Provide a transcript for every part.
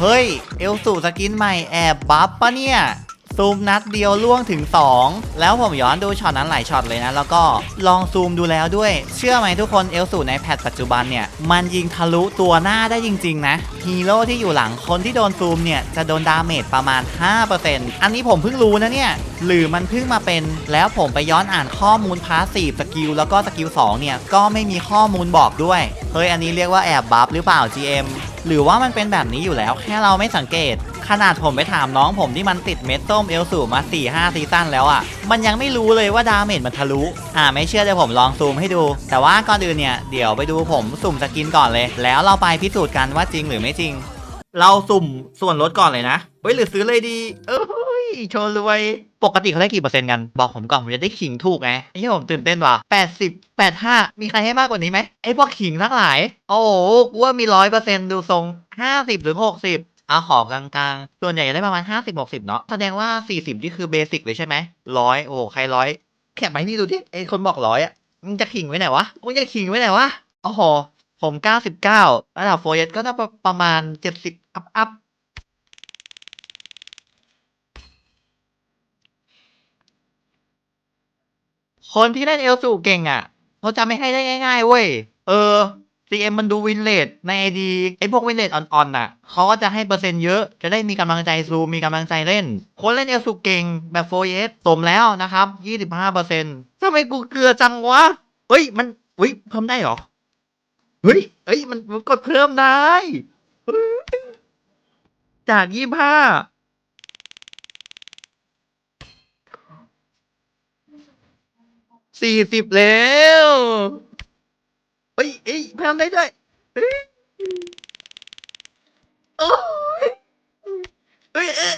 เฮ้ย เอลสูสกินใหม่แอบบัฟปะเนี่ย ซูมนัดเดียวล่วงถึง 2 แล้วผมย้อนดูช็อตนั้นหลายช็อตเลยนะ แล้วก็ลองซูมดูแล้วด้วย เชื่อไหมทุกคนเอลสูในแพทปัจจุบันเนี่ย มันยิงทะลุตัวหน้าได้จริง ๆ นะ ฮีโร่ที่อยู่หลังคนที่โดนซูมเนี่ย จะโดนดาเมจประมาณ 5%อันนี้ผมเพิ่งรู้นะเนี่ย หรือมันเพิ่งมาเป็นแล้วผมไปย้อนอ่านข้อมูลพาสซีฟสกิลแล้วก็สกิล2เนี่ยก็ไม่มีข้อมูลบอกด้วยเฮ้ยอันนี้เรียกว่าแอบบัฟหรือเปล่า GM หรือว่ามันเป็นแบบนี้อยู่แล้ว แค่เราไม่สังเกต ขนาดผมไปถามน้องผมที่มันติดเม็ดส้มเอลสูมา4-5ซีซั่นแล้วอะ่ะ มันยังไม่รู้เลยว่าดาเมจมันทะลุ อ่าไม่เชื่อเดี๋ยวผมลองซูมให้ดู แต่ว่าก่อนอื่นเนี่ยเดี๋ยวไปดูผมสุ่มสกินก่อนเลย แล้วเราไปพิสูจน์กันว่าจริงหรือไม่จริง เราสุ่มส่วนลดก่อนเลยนะเฮ้ยหรือซื้อเลยดี เออ โชว์รวย ปกติเขาได้กี่เปอร์เซ็นต์กัน บอกผมก่อนผมจะได้ขิงถูกไงไอ้ที่ผมตื่นเต้นว่ะ80 85มีใครให้มากกว่านี้ไหมไอ้พวกขิงทั้งหลาย โอ้โหกูว่ามีร้อยเปอร์เซ็นต์ดูทรง50หรือ60เอาขอบกลางๆ ส่วนใหญ่จะได้ประมาณ 50 60 เนาะ แสดงว่า 40ที่คือเบสิกเลยใช่ไหมร้อยโอ้โหใครร้อยแคปไปนี่ดูดิไอ้คนบอกร้อยอะมึงจะขิงไว้ไหนวะมึงจะขิงไว้ไหนวะโอ้โหผม 99 ระดับโฟเยสก็น่าประประมาณ 70 อัพอัพ คนที่เล่นเอลสูเก่งอะเขาจะไม่ให้ได้ง่ายๆเว้ย เออ CM มันดูวินเลทในไอดีไอพวกวินเลทอ่อนๆน่ะเขาก็จะให้เปอร์เซ็นต์เยอะ จะได้มีกำลังใจซูมมีกำลังใจเล่น คนเล่นเอลสูเก่งแบบโฟเยสสมแล้วนะครับ 25%ทำไมกูเกลือจังวะ เฮ้ย มันเฮ้ยเพิ่มได้เหรอ เฮ้ยเฮ้ย มันกดเพิ่มได้เฮ้ยจาก 25 สี่สิบแล้วเฮ้ยเอ้ยพยายามได้ด้วยเฮ้ยโอ้ยเฮ้ยเอ๊ะ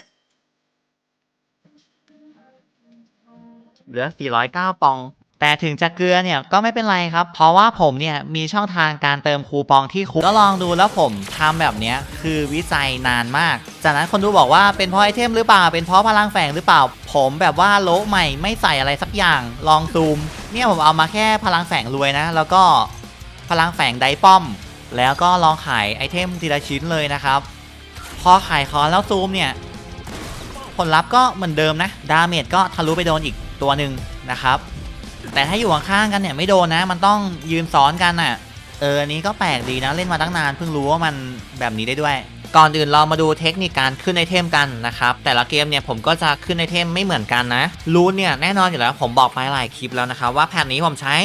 เก้าปอง แต่ถึงจะเกลือเนี่ยก็ไม่เป็นไรครับ เพราะว่าผมเนี่ยมีช่องทางการเติมคูปองที่คุ้มก็ลองดูแล้วผมทำแบบนี้คือวิจัยนานมาก จากนั้นคนดูบอกว่าเป็นเพราะไอเทมหรือเปล่า เป็นเพราะพลังแฝงหรือเปล่า ผมแบบว่าโลใหม่ไม่ใส่อะไรสักอย่างลองซูม เนี่ยผมเอามาแค่พลังแฝงรวยนะ แล้วก็พลังแฝงไดป้อม แล้วก็ลองขายไอเทมทีละชิ้นเลยนะครับ พอขายคอนแล้วซูมเนี่ยผลลัพธ์ก็เหมือนเดิมนะดาเมจก็ทะลุไปโดนอีกตัวหนึ่งนะครับ แต่ถ้าอยู่ข้างๆกันเนี่ยไม่โดนนะ มันต้องยืนซ้อนกันอะ เอออันนี้ก็แปลกดีนะเล่นมาตั้งนานเพิ่งรู้ว่ามันแบบนี้ได้ด้วย ก่อนอื่นเรามาดูเทคนิคการขึ้นไอเทมกันนะครับ แต่ละเกมเนี่ยผมก็จะขึ้นไอเทมไม่เหมือนกันนะรูนเนี่ยแน่นอนอยู่แล้วผมบอกไปหลายคลิปแล้วนะครับว่าแพทนี้ผมใช้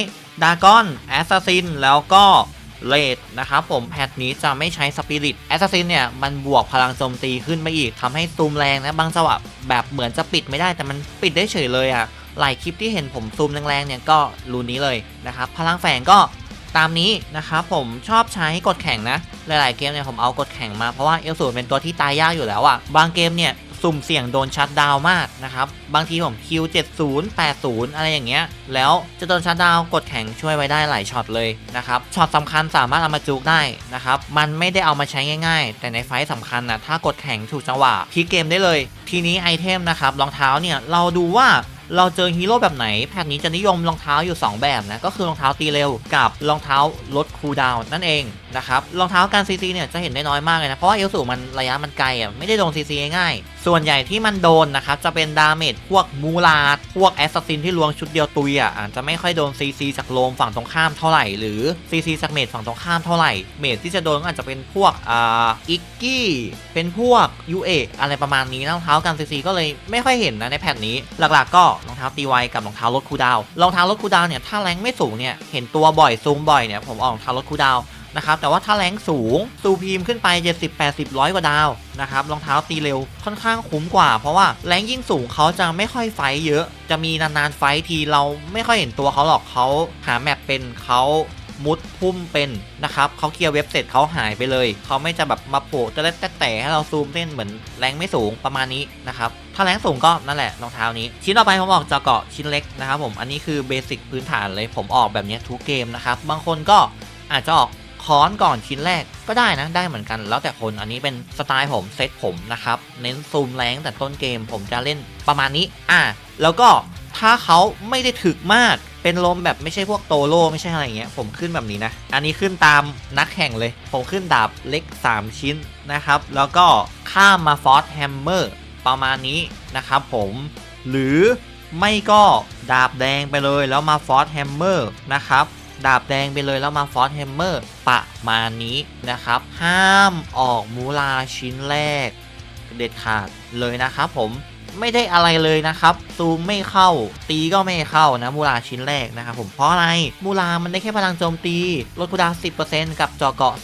ดากอนแอสซัสซินแล้วก็เลดนะครับผมแพทนี้จะไม่ใช้สปิริตแอสซัสซินเนี่ยมันบวกพลังโจมตีขึ้นมาอีกทำให้ซูมแรงนะบางจังหวะแบบเหมือนจะปิดไม่ได้แต่มันปิดได้เฉยเลยอะ หลายคลิปที่เห็นผมซูมแรงๆเนี่ยก็รูนี้เลยนะครับ พลังแฝงก็ตามนี้นะครับผมชอบใช้กดแข่งนะ หลายๆเกมเนี่ยผมเอากดแข่งมาเพราะว่าเอลสูเป็นตัวที่ตายยากอยู่แล้วอะ่ะ บางเกมเนี่ยสุ่มเสี่ยงโดนชัดดาวมากนะครับ บางทีผมคิว70 80 อะไรอย่างเงี้ย แล้วจะโดนชัดดาวกดแข่งช่วยไว้ได้หลายช็อตเลยนะครับ ช็อตสำคัญสามารถเอามาจุกได้นะครับ มันไม่ได้เอามาใช้ง่ายๆ แต่ในไฟสำคัญนะถ้ากดแข่งถูกจังหวะพลิกเกมได้เลย ทีนี้ไอเทมนะครับรองเท้าเนี่ยเราดูว่า เราเจอฮีโร่แบบไหนแพทนี้จะนิยมรองเท้าอยู่ 2 แบบนะ ก็คือรองเท้าตีเร็วกับรองเท้าลดคูลดาวน์นั่นเอง นะครับรองเท้าการซีซีเนี่ยจะเห็นได้น้อยมากเลยนะ เพราะว่าเอลสูมันระยะมันไกลอะไม่ได้โดนซีซีง่ายส่วนใหญ่ที่มันโดนนะครับจะเป็นดาเมจพวกมูลาดพวกแอสซัสซินที่ลวงชุดเดียวตุยอะอาจจะไม่ค่อยโดนซีซีจากโลมฝั่งตรงข้ามเท่าไหร่หรือซีซีจากเมจฝั่งตรงข้ามเท่าไหร่เมจที่จะโดนก็อาจจะเป็นพวกอ่าอิกกี้เป็นพวกยูเออะไรประมาณนี้รองเท้าการซีซีก็เลยไม่ค่อยเห็นนะในแพทนี้ หลักๆ ก็รองเท้าตีไวกับรองเท้าลดคูดาวรองเท้าลดคูดาวเนี่ยถ้าแรงไม่สูงเนี่ยเห็นตัวบ่อยซูมบ่อยเนี่ยผมออกรองเท้าลดคูดาว นะครับแต่ว่าถ้าแรงสูงซูพีมขึ้นไป 70 80 100 กว่าดาวนะครับรองเท้าตีเร็วค่อนข้างคุ้มกว่า เพราะว่าแรงยิ่งสูงเขาจะไม่ค่อยไฟเยอะ จะมีนานๆไฟทีเราไม่ค่อยเห็นตัวเขาหรอกเขาหาแมปเป็นเขามุดพุ่มเป็นนะครับเขาเคลียร์เว็บเสร็จเขาหายไปเลย เขาไม่จะแบบมาโผล่จะเล่นแต่แต่ให้เราซูมเล่นเหมือนแรงไม่สูงประมาณนี้นะครับ ถ้าแรงสูงก็นั่นแหละรองเท้านี้ ชิ้นต่อไปผมออกจากเกาะชิ้นเล็กนะครับผม อันนี้คือเบสิกพื้นฐานเลยผมออกแบบนี้ทุกเกมนะครับ บางคนก็อาจจะออก ค้อนก่อนชิ้นแรกก็ได้นะ ได้เหมือนกัน แล้วแต่คนอันนี้เป็นสไตล์ผมเซตผมนะครับ เน้นซูมแรงแต่ต้นเกมผมจะเล่นประมาณนี้อะแล้วก็ถ้าเขาไม่ได้ถึกมากเป็นลมแบบไม่ใช่พวกโตโร่ไม่ใช่อะไรเงี้ย ผมขึ้นแบบนี้นะ อันนี้ขึ้นตามนักแข่งเลย ผมขึ้นดาบเล็ก 3 ชิ้นนะครับ แล้วก็ข้ามมาฟอสแฮมเมอร์ประมาณนี้นะครับผมหรือไม่ก็ดาบแดงไปเลยแล้วมาฟอสแฮมเมอร์นะครับ ดาบแดงไปเลยแล้วมาฟอสแฮมเมอร์ประมาณนี้นะครับ ห้ามออกมูลาชิ้นแรก เด็ดขาดเลยนะครับผมไม่ได้อะไรเลยนะครับ ซูมไม่เข้า ตีก็ไม่เข้านะ มูลาชิ้นแรกนะครับผมเพราะอะไร มูลามันได้แค่พลังโจมตี ลดคูดาวน์10%กับเจาะเกาะ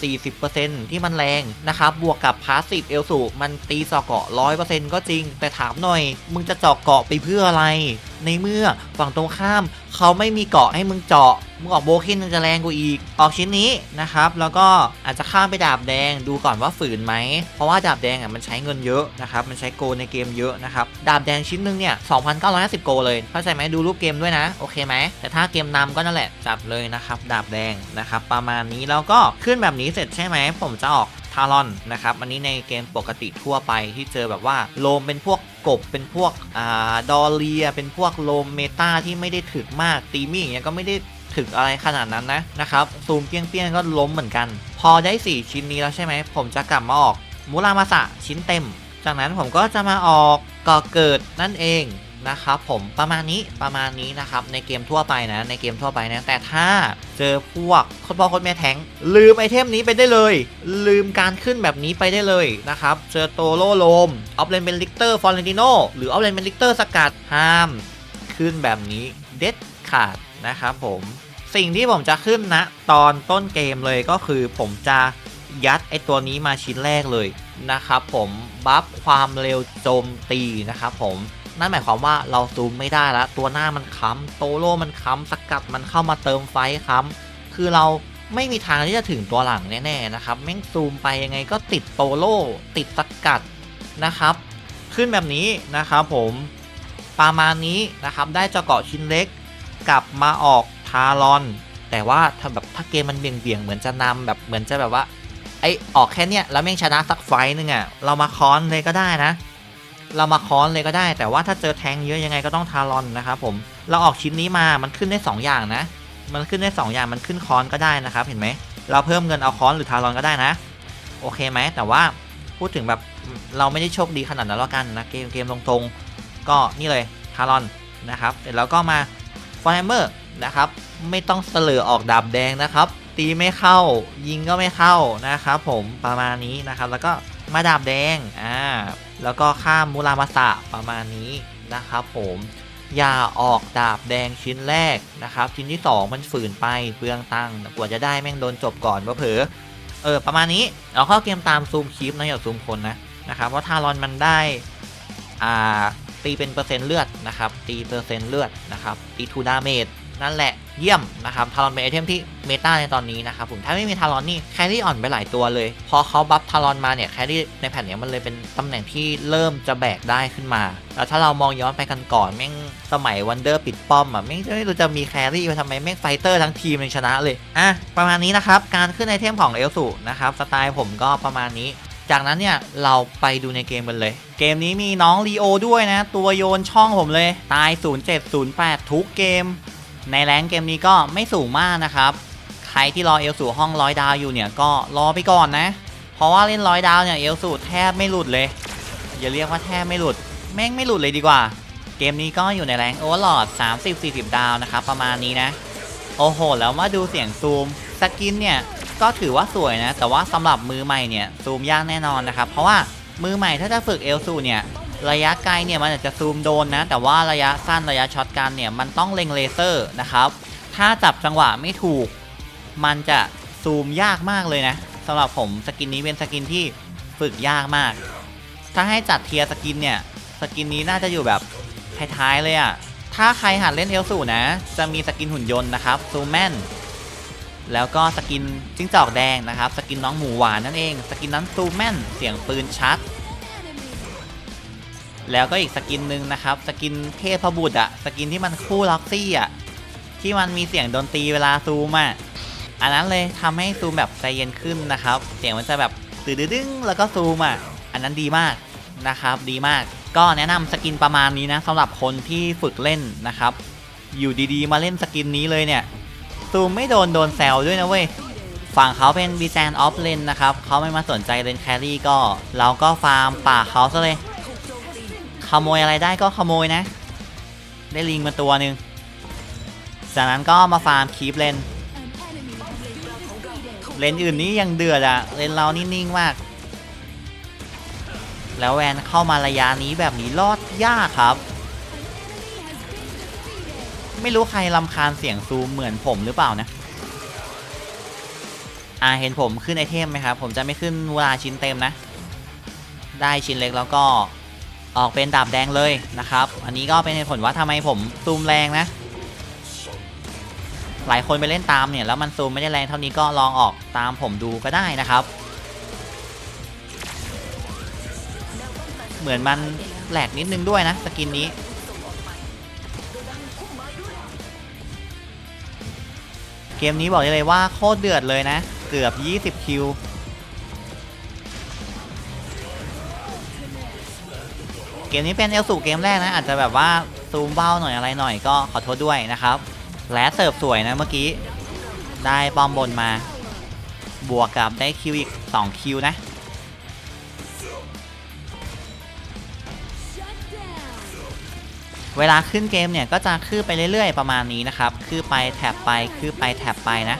40%ที่มันแรงนะครับ บวกกับพาสซีฟเอลสูมันตีเจาะเกาะ 100%ก็จริง แต่ถามหน่อย มึงจะเจาะเกาะไปเพื่ออะไร ในเมื่อฝั่งตรงข้าม เขาไม่มีเกาะให้มึงเจาะ มึงออกโบคินจะแรงกว่าอีก ออกชิ้นนี้นะครับ แล้วก็อาจจะข้ามไปดาบแดงดูก่อนว่าฝืนไหม เพราะว่าดาบแดงอะมันใช้เงินเยอะนะครับ มันใช้โกในเกมเยอะนะครับ ดาบแดงชิ้นหนึงเนี่ย2,950 โกเลย เข้าใจไหมดูรูปเกมด้วยนะ โอเคไหม แต่ถ้าเกมนำก็นั่นแหละจับเลยนะครับ ดาบแดงนะครับ ประมาณนี้แล้วก็ขึ้นแบบนี้เสร็จใช่ไหม ผมจะออกทารอนนะครับ อันนี้ในเกมปกติทั่วไปที่เจอแบบว่าโลมเป็นพวกกบเป็นพวกอ่าดอเลีย เป็นพวกโลมเมตาที่ไม่ได้ถึกมากตีมี่อย่างเงี้ยก็ไม่ได้ ถึกอะไรขนาดนั้นนะนะครับซูมเปี้ยงๆก็ล้มเหมือนกัน พอได้ 4 ชิ้นนี้แล้วใช่ไหม ผมจะกลับมาออกมูรามาสะชิ้นเต็ม จากนั้นผมก็จะมาออกก่อเกิดนั่นเองนะครับผมประมาณนี้ประมาณนี้นะครับในเกมทั่วไปนะในเกมทั่วไปนะแต่ถ้าเจอพวกโคตรพ่อโคตรแม่แทงลืมไอเทมนี้ไปได้เลย ลืมการขึ้นแบบนี้ไปได้เลยนะครับเจอโตโลโลมออฟเลนเป็นลิกเตอร์ฟอร์เรนติโนหรือออฟเลนเป็นลิกเตอร์สกัดห้าม ขึ้นแบบนี้เด็ดขาด นะครับผมสิ่งที่ผมจะขึ้นนะ ตอนต้นเกมเลยก็คือผมจะยัดไอตัวนี้มาชิ้นแรกเลยนะครับผมบัฟความเร็วโจมตีนะครับผมนั่นหมายความว่าเราซูมไม่ได้แล้ว ตัวหน้ามันค้ำโตโร่มันค้ำสกัดมันเข้ามาเติมไฟค้ำคือเราไม่มีทางที่จะถึงตัวหลังแน่ๆนะครับแม่งซูมไปยังไงก็ติดโตโร่ติดสกัดนะครับ ขึ้นแบบนี้นะครับผมประมาณนี้นะครับได้เจาะเกาะชิ้นเล็ก กลับมาออกทารอน แต่ว่าถ้าแบบถ้าเกมมันเบี่ยงๆเหมือนจะนำแบบเหมือนจะแบบว่าไอออกแค่เนี้ยแล้วแม่งชนะสักไฟนึงอะ่ะเรามาค้อนเลยก็ได้นะ เรามาค้อนเลยก็ได้ แต่ว่าถ้าเจอแทงเยอะยังไงก็ต้องทารอนนะครับผมเราออกชิ้นนี้มามันขึ้นได้ 2 อย่างนะ มันขึ้นได้ 2 อย่างมันขึ้นค้อนก็ได้นะครับ เห็นไหมเราเพิ่มเงินเอาค้อนหรือทารอนก็ได้นะ โอเคไหมแต่ว่าพูดถึงแบบเราไม่ได้โชคดีขนาดนั้นแล้วกันนะเกมเกมตรงๆก็นี่เลยทารอนนะครับเสร็จแล้วก็มา ฟอร์แฮมเมอร์นะครับ ไม่ต้องเสลอออกดาบแดงนะครับ ตีไม่เข้ายิงก็ไม่เข้านะครับผมประมาณนี้นะครับ แล้วก็มาดาบแดงอ่าแล้วก็ข้ามมูรามาสะประมาณนี้นะครับผมอย่าออกดาบแดงชิ้นแรกนะครับ ชิ้นที่ 2 มันฝืนไปเปลืองตังค์กว่าจะได้แม่งโดนจบก่อนว่าเผอเออประมาณนี้เราเข้าเกมตามซูมคลิปนะอย่าซูมคนนะนะครับเพราะทารอนมันได้อ่า ตีเป็นเปอร์เซ็นต์เลือดนะครับ ตีเปอร์เซ็นต์เลือดนะครับ ตีทูดาเมจนั่นแหละเยี่ยมนะครับทารอนเป็นไอเทมที่เมตาในตอนนี้นะครับผมถ้าไม่มีทารอนนี่แครี่อ่อนไปหลายตัวเลย พอเขาบัฟทารอนมาเนี่ยแครี่ในแผ่นเนี้ยมันเลยเป็นตำแหน่งที่เริ่มจะแบกได้ขึ้นมา แล้วถ้าเรามองย้อนไปกันก่อนแม่งสมัยวันเดอร์ปิดป้อมอะแม่งไม่รู้จะมีแครี่ไปทำไมแม่งไฟเตอร์ทั้งทีมยังชนะเลยอะประมาณนี้นะครับการขึ้นไอเทมของเอลสูนะครับสไตล์ผมก็ประมาณนี้ จากนั้นเนี่ยเราไปดูในเกมกันเลย เกมนี้มีน้องลีโอด้วยนะ ตัวโยนช่องผมเลย ตาย 0708 ทุกเกม ในแรงเกมนี้ก็ไม่สูงมากนะครับ ใครที่รอเอลสูห้องร้อยดาวอยู่เนี่ยก็รอไปก่อนนะ เพราะว่าเล่นร้อยดาวเนี่ยเอลสูแทบไม่หลุดเลย อย่าเรียกว่าแทบไม่หลุด แม่งไม่หลุดเลยดีกว่า เกมนี้ก็อยู่ในแรงโอเวอร์ลอด30-40 ดาวนะครับประมาณนี้นะ โอ้โห แล้วมาดูเสียงซูม สกินเนี่ย ก็ถือว่าสวยนะ แต่ว่าสำหรับมือใหม่เนี่ยซูมยากแน่นอนนะครับ เพราะว่ามือใหม่ถ้าจะฝึกเอลซูเนี่ยระยะไกลเนี่ยมันอาจจะซูมโดนนะ แต่ว่าระยะสั้นระยะช็อตกันเนี่ยมันต้องเล็งเลเซอร์นะครับ ถ้าจับจังหวะไม่ถูก มันจะซูมยากมากเลยนะสำหรับผมสกินนี้เป็นสกินที่ฝึกยากมาก ถ้าให้จัดเทียร์สกินเนี่ยสกินนี้น่าจะอยู่แบบท้ายๆเลยอะ่ะถ้าใครหัดเล่นเอลสูนะ จะมีสกินหุ่นยนต์นะครับซูแมน แล้วก็สกินจิ้งจอกแดงนะครับ สกินน้องหมูหวานนั่นเอง สกินนั้นซูแมนเสียงปืนชัด แล้วก็อีกสกินหนึ่งนะครับ สกินเทพบุตรอะสกินที่มันคู่ล็อกซี่อะที่มันมีเสียงดนตรีเวลาซูมอะอันนั้นเลยทำให้ซูมแบบใจเย็นขึ้นนะครับ เสียงมันจะแบบตื่นดึงแล้วก็ซูมอะอันนั้นดีมากนะครับ ดีมาก ก็แนะนำสกินประมาณนี้นะสำหรับคนที่ฝึกเล่นนะครับ อยู่ดีๆ มาเล่นสกินนี้เลยเนี่ย ซูมไม่โดนโดนแซวด้วยนะเว้ย ฝั่งเขาเป็นบีแซนออฟเลนนะครับ เขาไม่มาสนใจเลนแครี่ก็ เราก็ฟาร์มป่าเขาซะเลย ขโมยอะไรได้ก็ขโมยนะ ได้ลิงมาตัวหนึ่งจากนั้นก็มาฟาร์มคีปเลน เลนอื่นนี้ยังเดือดอะเลนเรานี่นิ่งมาก แล้วแวนเข้ามาระยะนี้แบบนี้รอดยากครับ ไม่รู้ใครลำคาญเสียงซูมเหมือนผมหรือเปล่านะ อ่าเห็นผมขึ้นไอเทมไหมครับ ผมจะไม่ขึ้นเวลาชิ้นเต็มนะ ได้ชิ้นเล็กแล้วก็ออกเป็นดาบแดงเลยนะครับ อันนี้ก็เป็นเหตุผลว่าทำไมผมซูมแรงนะ หลายคนไปเล่นตามเนี่ยแล้วมันซูมไม่ได้แรงเท่านี้ก็ลองออกตามผมดูก็ได้นะครับ เหมือนมันแหลกนิดนึงด้วยนะสกินนี้ เกมนี้บอกได้เลยว่าโคตรเดือดเลยนะ เกือบ 20 คิว เกมนี้เป็นเอลสูเกมแรกนะ อาจจะแบบว่าซูมเบ้าหน่อยอะไรหน่อยก็ขอโทษด้วยนะครับ และเสิร์ฟสวยนะเมื่อกี้ ได้ปอมบนมา บวกกับได้คิวอีก 2 คิวนะ เวลาขึ้นเกมเนี่ยก็จะคืบไปเรื่อยๆประมาณนี้นะครับคืบไปแท็บไปคืบไปแท็บไปนะ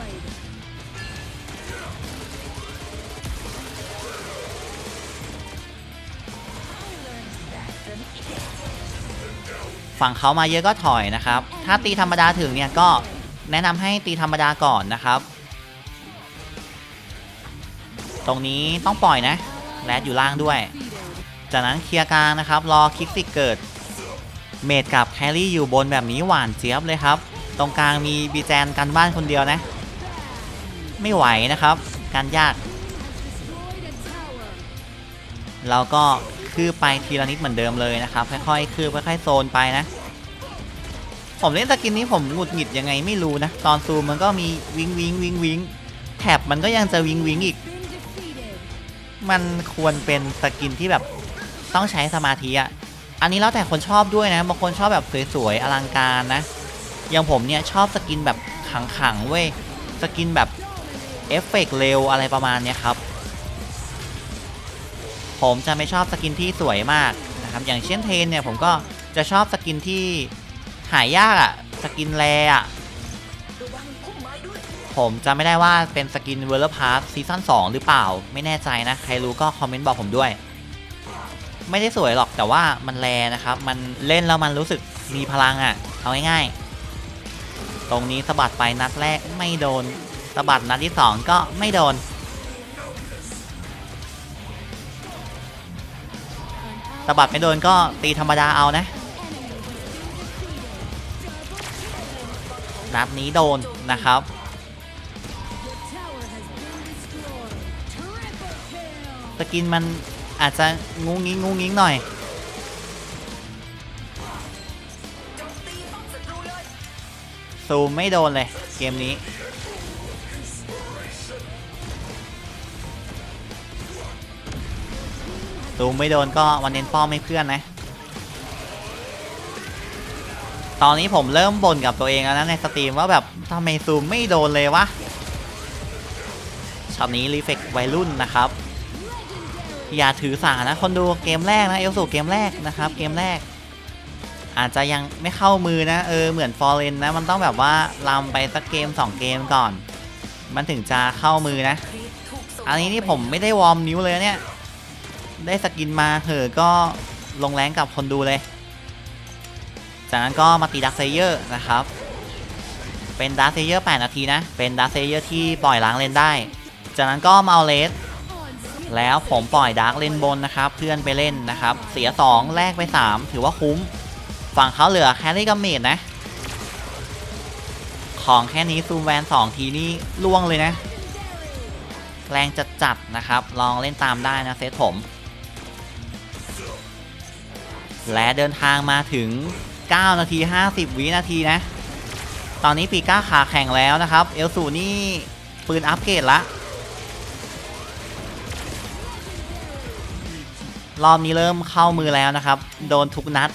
ฝั่งเขามาเยอะก็ถอยนะครับ ถ้าตีธรรมดาถึงเนี่ยก็แนะนำให้ตีธรรมดาก่อนนะครับ ตรงนี้ต้องปล่อยนะ แรดอยู่ล่างด้วย จากนั้นเคลียร์กลางนะครับ รอคลิกซิกเกิด เมดกับแครี่อยู่บนแบบนี้หวานเจี๊ยบเลยครับ ตรงกลางมีบีแจนกันบ้านคนเดียวนะ ไม่ไหวนะครับ การยาก เราก็คืบไปทีละนิดเหมือนเดิมเลยนะครับ ค่อยๆคืบค่อยๆโซนไปนะผมเล่นสกินนี้ผมหงุดหงิดยังไงไม่รู้นะ ตอนซูมมันก็มีวิงวิงวิงวิงแท็บมันก็ยังจะวิงวิงอีก มันควรเป็นสกินที่แบบต้องใช้สมาธิอะ อันนี้แล้วแต่คนชอบด้วยนะบางคนชอบแบบสวยๆอลังการนะอย่างผมเนี่ยชอบสกินแบบขังๆเว้ยสกินแบบเอฟเฟกต์เร็วอะไรประมาณเนี้ยครับ ผมจะไม่ชอบสกินที่สวยมากนะครับอย่างเช่นเทนเนี่ยผมก็จะชอบสกินที่หายากอะสกินแรอะผมจะไม่ได้ว่าเป็นสกินเวอร์พาร์ซีซั่น2หรือเปล่า ไม่แน่ใจนะ ใครรู้ก็คอมเมนต์บอกผมด้วย ไม่ได้สวยหรอกแต่ว่ามันแรนะครับ มันเล่นแล้วมันรู้สึกมีพลังอะ่ะ เอาง่ายๆ ตรงนี้สะบัดไปนัดแรกไม่โดนสะบัดนัดที่ 2 ก็ไม่โดนสะบัดไม่โดนก็ตีธรรมดาเอานะ นัดนี้โดนนะครับ สกินมัน อาจจะงุ้งงิ้งงุ้งงิ้งหน่อย ซูมไม่โดนเลย เกมนี้ ซูมไม่โดนก็วันเน้นป้อมไม่เพื่อนนะ ตอนนี้ผมเริ่มบ่นกับตัวเองแล้วนะในสตรีมว่าแบบทำไมซูมไม่โดนเลยวะช็อตนี้รีเฟกวัยรุ่นนะครับ อย่าถือสานะคนดูเกมแรกนะเอลสูเกมแรกนะครับเกมแรก อาจจะยังไม่เข้ามือนะเออเหมือนฟอร์เรนนะมันต้องแบบว่าลำไปสักเกม 2 เกมก่อน มันถึงจะเข้ามือนะ อันนี้นี่ผมไม่ได้วอร์มนิ้วเลยเนี่ย ได้สกินมาเหอะก็ลงแรงกับคนดูเลย จากนั้นก็มาตีดักเซเยอร์นะครับ เป็นดักเซเยอร์8นาทีนะ เป็นดักเซเยอร์ที่ปล่อยล้างเลนได้ จากนั้นก็มาเอาเลส แล้วผมปล่อยดาร์กเลนบนนะครับ เพื่อนไปเล่นนะครับ เสีย 2 แลกไป 3 ถือว่าคุ้ม ฝั่งเขาเหลือแครี่กับเมดนะ ของแค่นี้ซูมแวน 2 ทีนี่ล่วงเลยนะ แรงจัดจัดนะครับ ลองเล่นตามได้นะเซตผม และเดินทางมาถึง 9 นาที 50 วินาทีนะ ตอนนี้ปีก้าขาแข่งแล้วนะครับ เอลสูนี่ปืนอัปเกรดละ รอบนี้เริ่มเข้ามือแล้วนะครับ โดนทุกนัด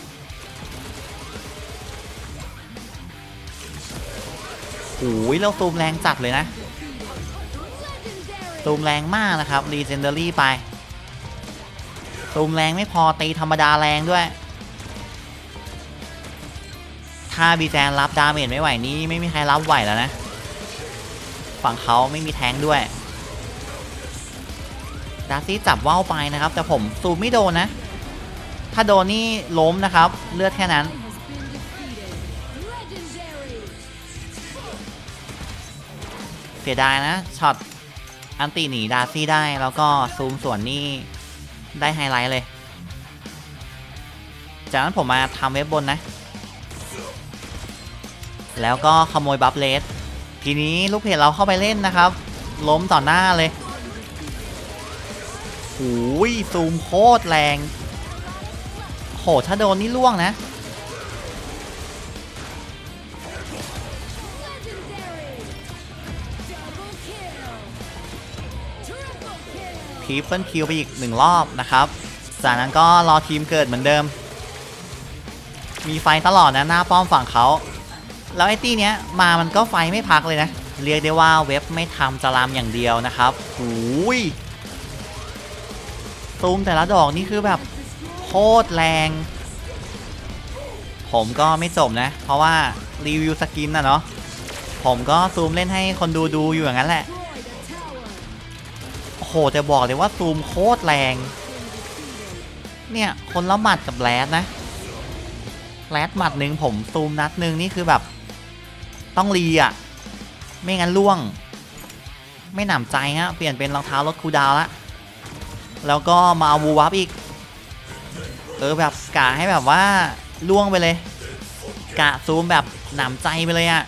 โอ้ยเราซูมแรงจัดเลยนะซูมแรงมากนะครับ Legendary ไปซูมแรงไม่พอตีธรรมดาแรงด้วย ถ้าบีแจนรับดาเมจไม่ไหวนี่ไม่มีใครรับไหวแล้วนะ ฝั่งเขาไม่มีแทงด้วย ดาซี่จับว่าวไปนะครับ แต่ผมซูมไม่โดนนะ ถ้าโดนนี่ล้มนะครับ เลือดแค่นั้นเสียดายนะช็อตอันตีหนีดาซี่ได้แล้วก็ซูมส่วนนี่ได้ไฮไลท์เลย จากนั้นผมมาทำเว็บบนนะ แล้วก็ขโมยบัฟเลสทีนี้ลูกเพจเราเข้าไปเล่นนะครับ ล้มต่อหน้าเลย หูยซูมโคตรแรง โห ถ้าโดนนี่ล่วงนะทริปเปิลคิวไปอีกหนึ่งรอบนะครับ จากนั้นก็รอทีมเกิดเหมือนเดิม มีไฟตลอดนะหน้าป้อมฝั่งเขาแล้วไอ้ตี้เนี้ยมามันก็ไฟไม่พักเลยนะ เรียกได้ว่าเว็บไม่ทำจะลามอย่างเดียวนะครับหูย ซูมแต่ละดอกนี่คือแบบโคตรแรง ผมก็ไม่จบนะ เพราะว่ารีวิวสกินนะเนาะผมก็ซูมเล่นให้คนดูดูอยู่อย่างนั้นแหละโอ้โหแต่บอกเลยว่าซูมโคตรแรง เนี่ยคนละหมัดกับแรดนะแรดหมัดหนึ่งผมซูมนัดหนึ่งนี่คือแบบ ต้องรีอะไม่งั้นล่วง ไม่หนำใจฮะเปลี่ยนเป็นรองเท้ารถคูดาวละ แล้วก็มาเอาวูวับอีก เออแบบกะให้แบบว่าล่วงไปเลย กะซูมแบบหนำใจไปเลยอะ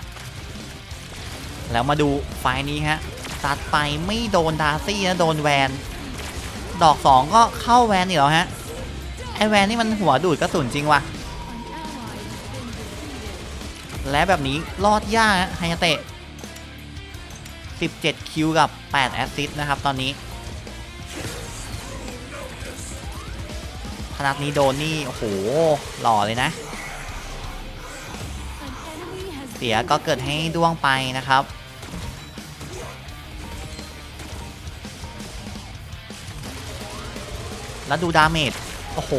แล้วมาดูไฟนี้ฮะตัดไปไม่โดนดาร์ซี่นะโดนแวน ดอก 2 ก็เข้าแวนอีกแล้วฮะ ไอแวนนี่มันหัวดูดกระสุนจริงว่ะและแบบนี้รอดยากฮะไฮยาเตะ 17 คิวกับ 8 แอสซิสต์นะครับตอนนี้ พนัดนี้โดนนี่ โอ้โห หล่อเลยนะ เสียก็เกิดให้ด้วงไปนะครับ แล้วดูดาเมจ โอ้โห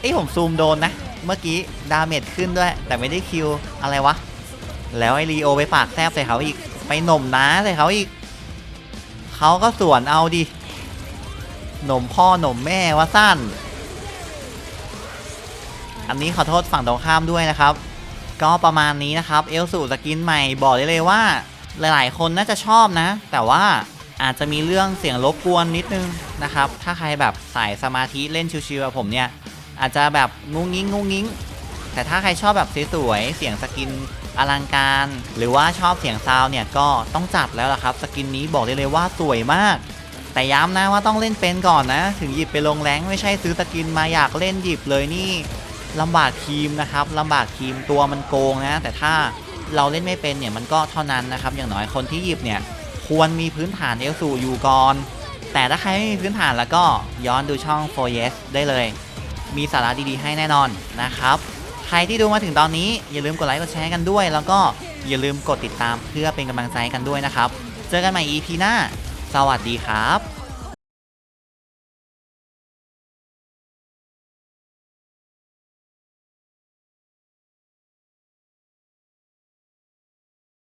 เอ้ยผมซูมโดนนะ เมื่อกี้ดาเมจขึ้นด้วย แต่ไม่ได้คิวอะไรวะ แล้วไอรีโอไปปากแซบใส่เขาอีก ไปหน่มน้าใส่เขาอีก เขาก็สวนเอาดิ น่มพ่อหน่มแม่ว่าสั้น อันนี้ขอโทษฝั่งตรงข้ามด้วยนะครับ ก็ประมาณนี้นะครับเอลสูสกินใหม่บอกได้เลยว่า หลาย ๆ คนน่าจะชอบนะ แต่ว่าอาจจะมีเรื่องเสียงรบกวนนิดนึงนะครับ ถ้าใครแบบสายสมาธิเล่นชิวๆแบบผมเนี่ย อาจจะแบบงุ้งงิ้งงุ้งงิ้ง แต่ถ้าใครชอบแบบสวยๆเสียงสกินอลังการ หรือว่าชอบเสียงซาวเนี่ยก็ต้องจัดแล้วล่ะครับ สกินนี้บอกได้เลยว่าสวยมาก แต่ย้ำนะว่าต้องเล่นเป็นก่อนนะ ถึงหยิบไปลงแรงไม่ใช่ซื้อสกินมาอยากเล่นหยิบเลยนี่ลำบากทีมนะครับลำบากทีมตัวมันโกงนะ แต่ถ้าเราเล่นไม่เป็นเนี่ยมันก็เท่านั้นนะครับ อย่างน้อยคนที่หยิบเนี่ยควรมีพื้นฐานเอลสูอยู่ก่อน แต่ถ้าใครไม่มีพื้นฐานแล้วก็ย้อนดูช่อง 4 yes ได้เลย มีสาระดีๆ ให้แน่นอนนะครับ ใครที่ดูมาถึงตอนนี้อย่าลืมกดไลค์กดแชร์กันด้วย แล้วก็อย่าลืมกดติดตามเพื่อเป็นกำลังใจกันด้วยนะครับ เจอกันใหม่ EP หน้า สวัสดีครับ